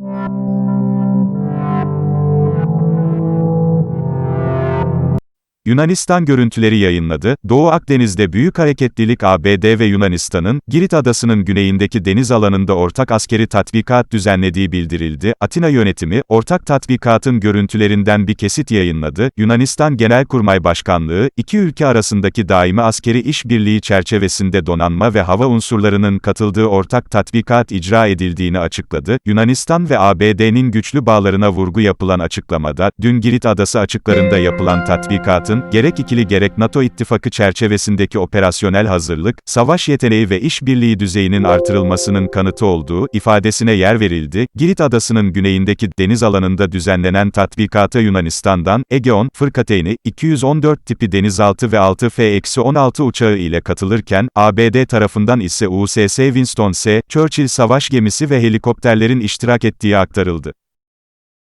Yeah. Yunanistan görüntüleri yayınladı. Doğu Akdeniz'de büyük hareketlilik ABD ve Yunanistan'ın, Girit adasının güneyindeki deniz alanında ortak askeri tatbikat düzenlediği bildirildi. Atina yönetimi, ortak tatbikatın görüntülerinden bir kesit yayınladı. Yunanistan Genelkurmay Başkanlığı, iki ülke arasındaki daimi askeri işbirliği çerçevesinde donanma ve hava unsurlarının katıldığı ortak tatbikat icra edildiğini açıkladı. Yunanistan ve ABD'nin güçlü bağlarına vurgu yapılan açıklamada, dün Girit adası açıklarında yapılan tatbikatın, gerek ikili gerek NATO ittifakı çerçevesindeki operasyonel hazırlık, savaş yeteneği ve işbirliği düzeyinin artırılmasının kanıtı olduğu ifadesine yer verildi. Girit adasının güneyindeki deniz alanında düzenlenen tatbikata Yunanistan'dan Egeon fırkateyni 214 tipi denizaltı ve 6F-16 uçağı ile katılırken ABD tarafından ise USS Winston S. Churchill savaş gemisi ve helikopterlerin iştirak ettiği aktarıldı.